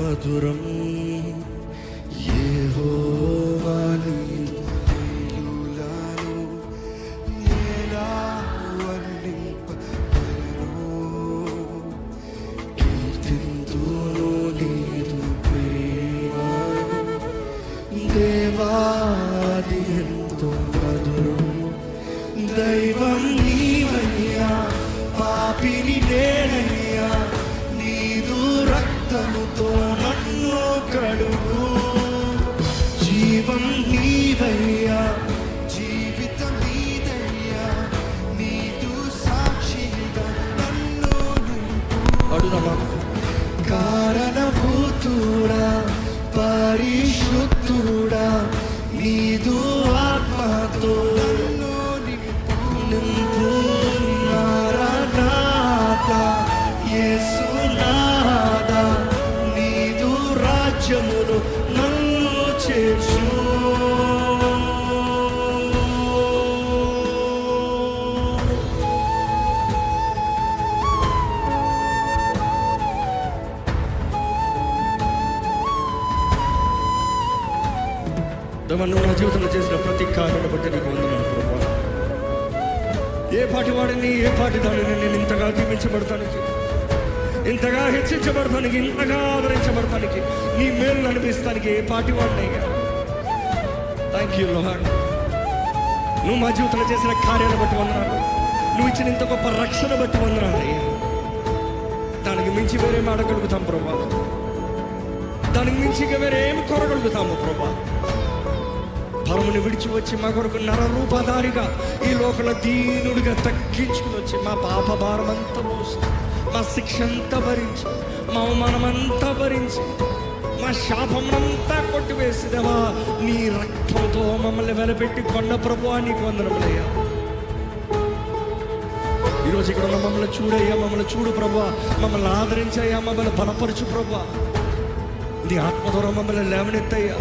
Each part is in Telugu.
మధురం యెహోవాని లీలాలు ఎలా వర్ణింపగలను? కీర్తింతును నీదు ప్రేమను. దేవాది ఎంతో మధురం దైవం నీవయ్యా పాపిని నేనయ్యా నువ్వు నా జీవితంలో చేసిన ప్రతి కార్యాన్ని బట్టి నీకు వందనాలు ప్రభా ఏ పాటి వాడిని ఏ పాటి దానిని నేను ఇంతగా దీవించబడతానికి ఇంతగా హెచ్చించబడతానికి ఇంతగా ఆదరించబడతానికి నీ మేలు అనిపిస్తానికి ఏ పాటి వాడినయ్యా థ్యాంక్ యూ లోహాన్ నువ్వు మా జీవితంలో చేసిన కార్యాలను బట్టి వందనాలు. నువ్వు ఇచ్చిన ఇంత గొప్ప రక్షణ బట్టి వందనాలు అయ్యా. దానికి మించి వేరేం అడగలుగుతాం ప్రభా. దానికి మించి ఇంకా వేరేం కొరగలుగుతాము ప్రభా. పరముని విడిచి వచ్చి మా కొరకు నర రూపధారిగా ఈ లోకల దీనుడిగా తగ్గించుకుని వచ్చి మా పాప భారమంతా మోస్తుంది. మా శిక్ష అంతా భరించి మా అవమానమంతా భరించి మా శాపమంతా కొట్టివేసిదవా? నీ రక్తంతో మమ్మల్ని వెలపెట్టి కొండ ప్రభు నీకు కొందరములయ్యా ఈరోజు ఇక్కడ ఉన్న మమ్మల్ని చూడయ్యా మమ్మల్ని చూడు ప్రభా మమ్మల్ని ఆదరించయ్యా మమ్మల్ని బలపరచు ప్రభా నీ ఆత్మ ద్వారా మమ్మల్ని లేవనెత్తయ్యా.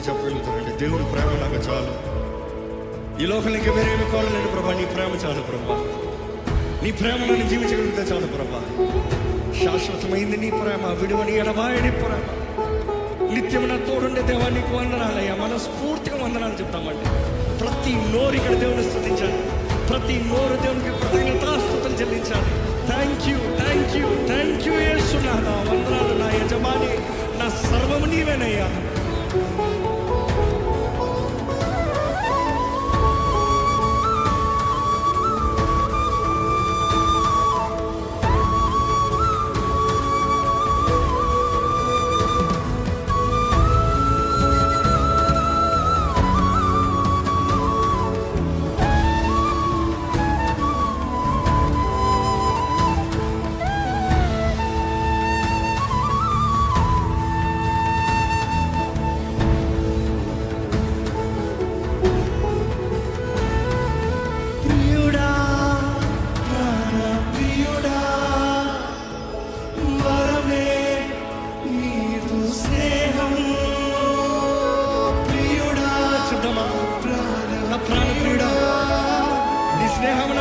ఎంతమంది చెప్పగలుగుతారంటే దేవుడు ప్రేమ నాకు చాలు. ఈ లోకంలో ఇంకా వేరేమి కోరలేను ప్రభా నీ ప్రేమ చాలు ప్రభా. నీ ప్రేమలో జీవించగలిగితే చాలు ప్రభా. శాశ్వతమైంది నీ ప్రేమ విడువని ఎడబాయని ప్రేమ. నిత్యం నా తోడుండే దేవా నీకు వందనాలయ్యా. మనస్ఫూర్తిగా వందనాలు చెప్తామండి. ప్రతి నోరు ఇక్కడ దేవుని స్థుతించాలి. ప్రతి నోరు దేవునికి కృతజ్ఞతాస్థుతులు చెల్లించాలి. Thank you thank you thank you వేస్తున్నా నా వందనాలు నా యజమాని నా సర్వము నీవేనయ్యా.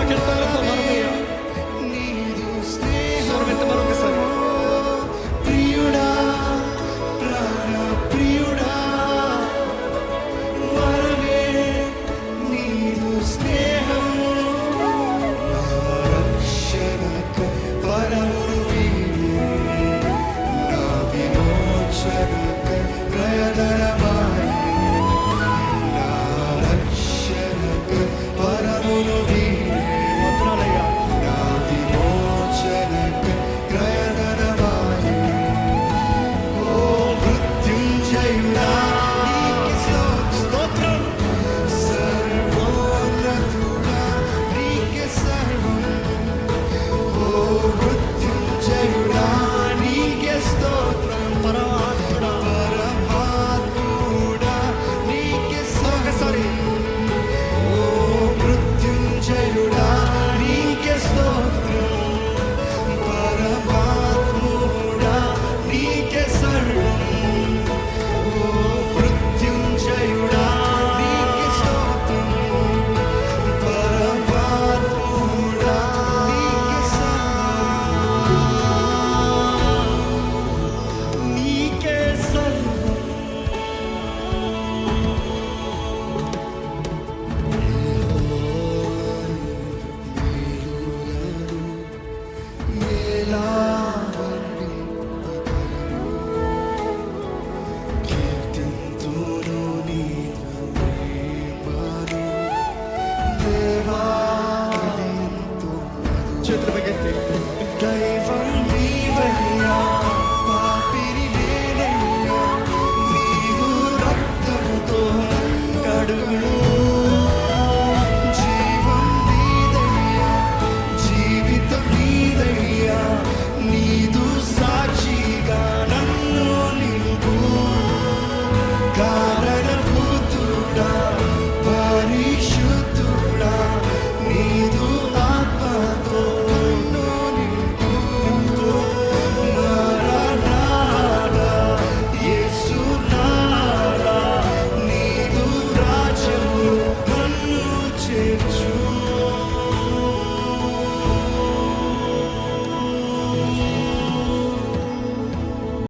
చూద్దామా నా